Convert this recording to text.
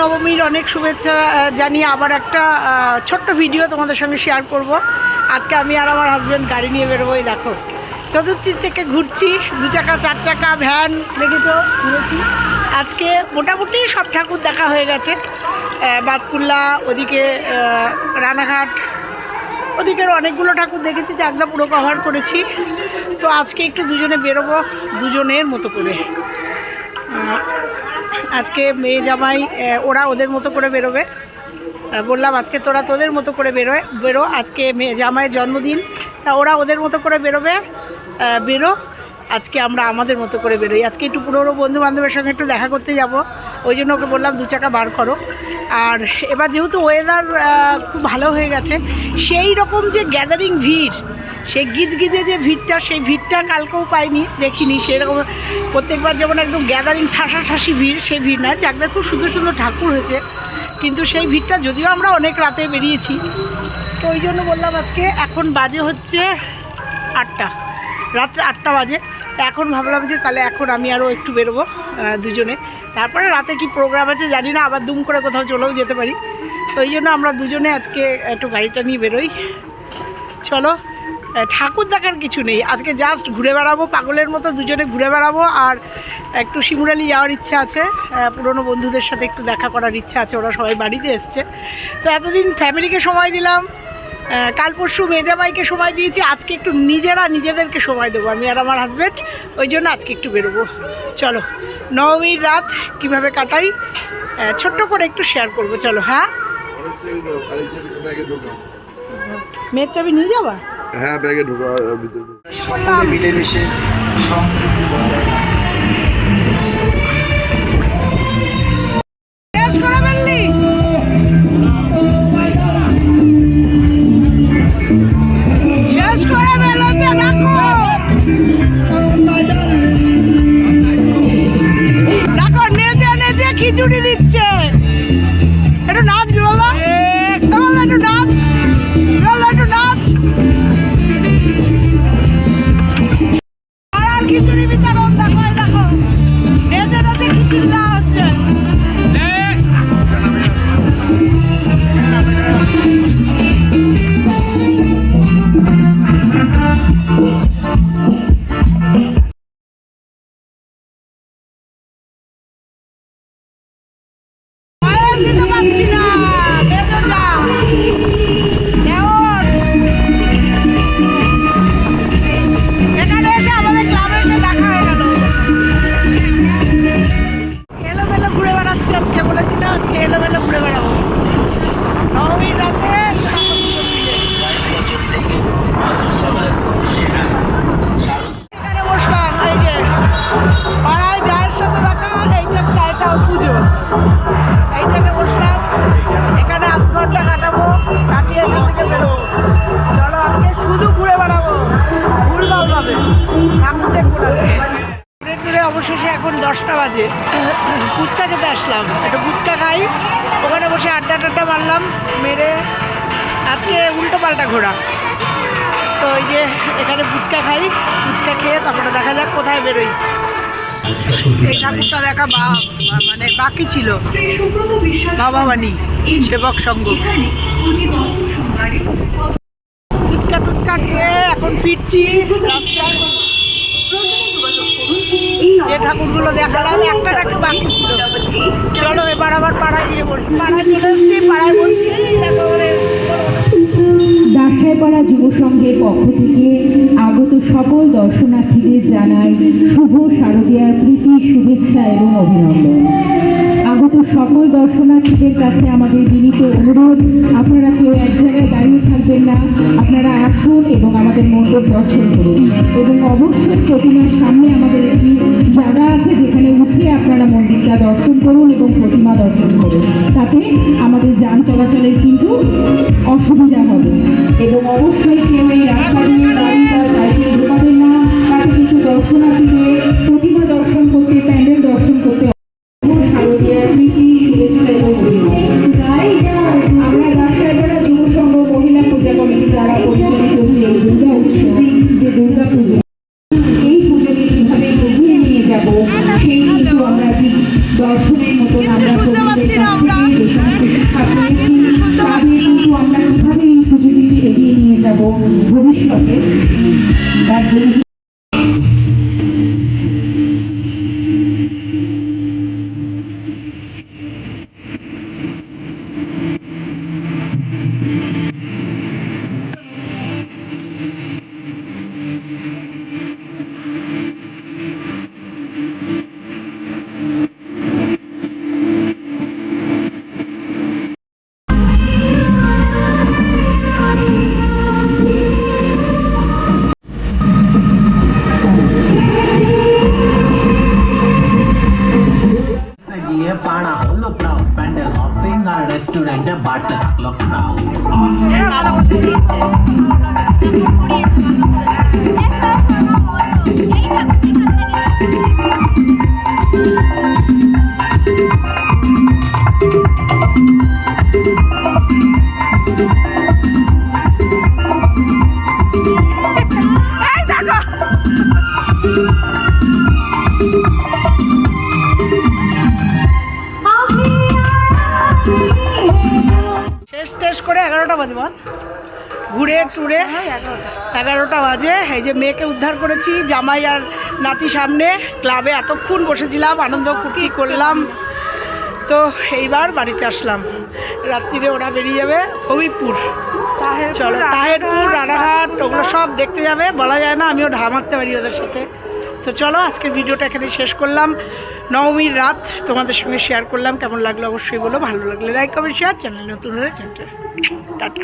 নবমীর অনেক শুভেচ্ছা জানিয়ে আবার একটা ছোট্ট ভিডিও তোমাদের সঙ্গে শেয়ার করব। আজকে আমি আর আমার হাজব্যান্ড গাড়ি নিয়ে বেরোবো, এই দেখো। চতুর্থী থেকে ঘুরছি, দু চাকা, চার চাকা ভ্যান দেখি তো, ঘুরেছি। আজকে মোটামুটি সব ঠাকুর দেখা হয়ে গেছে। বাতকুল্লা, ওদিকে রানাঘাট, ওদিকের অনেকগুলো ঠাকুর দেখেছি চাকদা পুরো কভার করেছি। তো আজকে একটু দুজনে বেরোবো, দুজনের মতো করে। আজকে মেয়ে জামাই ওরা ওদের মতো করে বেরোবে। বললাম, আজকে তোরা তোদের মতো করে বেরোয়, বেরো, আজকে মেয়ে জামাইয়ের জন্মদিন। তা ওরা ওদের মতো করে বেরোবে বেরো, আজকে আমরা আমাদের মতো করে বেরোই। আজকে একটু পুরোনো বন্ধু বান্ধবের সঙ্গে একটু দেখা করতে যাব, ওই জন্য ওকে বললাম, দু চাকা বার করো। আর এবার যেহেতু ওয়েদার খুব ভালো হয়ে গেছে, সেই রকম যে গ্যাদারিং ভিড় সেই গিজগিজে যে ভিড়টা, সেই ভিড়টা কালকেও পাইনি, দেখিনি। সেরকম প্রত্যেকবার যেমন একদম গ্যাদারিং ঠাসাঠাসি ভিড় সেই ভিড় না চাকদা খুব সুন্দর সুন্দর ঠাকুর হয়েছে। কিন্তু সেই ভিড়টা যদিও আমরা অনেক রাতে বেরিয়েছি, তো ওই জন্য বললাম আজকে এখন বাজে হচ্ছে আটটা, রাত্রে আটটা বাজে। এখন ভাবলাম যে তাহলে এখন আমি আরও একটু বেরোবো দুজনে। তারপরে রাতে কি প্রোগ্রাম আছে জানি না, আবার দুম করে কোথাও চলেও যেতে পারি। তো ওই জন্য আমরা দুজনে আজকে একটু গাড়িটা নিয়ে বেরোই। চলো। ঠাকুর দেখার কিছু নেই। আজকে জাস্ট ঘুরে বেড়াবো পাগলের মতো দুজনে ঘুরে বেড়াবো আর একটু শিমুরালি যাওয়ার ইচ্ছা আছে। পুরনো বন্ধুদের সাথে একটু দেখা করার ইচ্ছা আছে ওরা সবাই বাড়িতে এসছে। তো এতদিন ফ্যামিলিকে সময় দিলাম। কাল পরশু মেজামাইকে সময় দিয়েছি আজকে একটু নিজেরা নিজেদেরকে সময় দেবো আমি আর আমার হাজব্যান্ড ওই জন্য আজকে একটু বেরোবো। চলো নবমীর রাত কীভাবে কাটাই? ছোট্ট করে একটু শেয়ার করব চলো হ্যাঁ? মেয়ের চাবি নিয়ে যাবা? হ্যাঁ ব্যাগে ঢোকার ভিতরে। মিলেমিশে সম্প্রীতি এখানে বসলাম এই যে পাড়ায় যায়ের সাথে দেখা এইটা এটা পুজো। এইটাকে অবশেষে এখন দশটা বাজে। ফুচকা খেতে আসলাম। একটা ফুচকা খাই। ওখানে বসে আড্ডা টাড্ডা মারলাম, মেরে আজকে উল্টো পাল্টা ঘোরা। তো ওই যে এখানে ফুচকা খাই, ফুচকা খেয়ে তারপরে দেখা যাক কোথায় বেরোই। এই ঠাকুরটা দেখা বা মানে বাকি ছিল। বাবা বাণী সেবক সংঘ। ফুচকা টুচকা খেয়ে এখন ফিরছি। রাস্তায় যে ঠাকুরগুলো দেখালাম একটা ঠাকুর বাকি ছিল। চলো, এবার আবার পাড়ায় গিয়ে বসি। পাড়ায় চলে এসছি, পাড়ায় বসছি দেখো যুব সংঘের পক্ষ থেকে আগত সকল দর্শনার্থীদের জানাই শুভ শারদীয়ার প্রীতি, শুভেচ্ছা এবং অভিনন্দন। আগত সকল দর্শনার্থীদের কাছে আমাদের বিনীত অনুরোধ, আপনারা কেউ এক জায়গায় দাঁড়িয়ে থাকবেন না, আপনারা আসুন এবং আমাদের মণ্ডপ দর্শন করুন। এবং অবশ্যই প্রতিমার সামনে আমাদের একটি জায়গা আছে যেখানে উঠে আপনারা মন্দিরটা দর্শন করুন এবং প্রতিমা দর্শন করুন। তাতে আমাদের যান চলাচলের কিন্তু অসুবিধা হবে। এবং অবশ্যই কেউ এই রাস্তা দিয়ে গাড়ি বা সাইকেল ঢোকাবেন না, তাতে কিন্তু দর্শনার্থীদের প্রতিমা দর্শন ভবিষ্যতে তার রেস্টুরেন্টে বাড়তে থাকল ক্রাউড এগারোটা বাজে বল। ঘুরে টুরে এগারোটা। বাজে। এই যে মেয়েকে উদ্ধার করেছি জামাই আর নাতি সামনে। ক্লাবে এতক্ষণ বসেছিলাম আনন্দ ফুর্তি করলাম। তো এইবার বাড়িতে আসলাম। রাত্রিরে ওরা বেরিয়ে যাবে হবিপুর চলো তাহেরপুর রানাঘাট ওগুলো সব দেখতে যাবে। বলা যায় না আমিও ঢা মারতে পারি ওদের সাথে। তো চলো, আজকের ভিডিওটা এখানে শেষ করলাম। নবমীর রাত তোমাদের সঙ্গে শেয়ার করলাম। কেমন লাগল অবশ্যই বলো, ভালো লাগলে লাইক কমেন্ট শেয়ার চ্যানেল নতুন হলে চ্যানেলটা টাটা।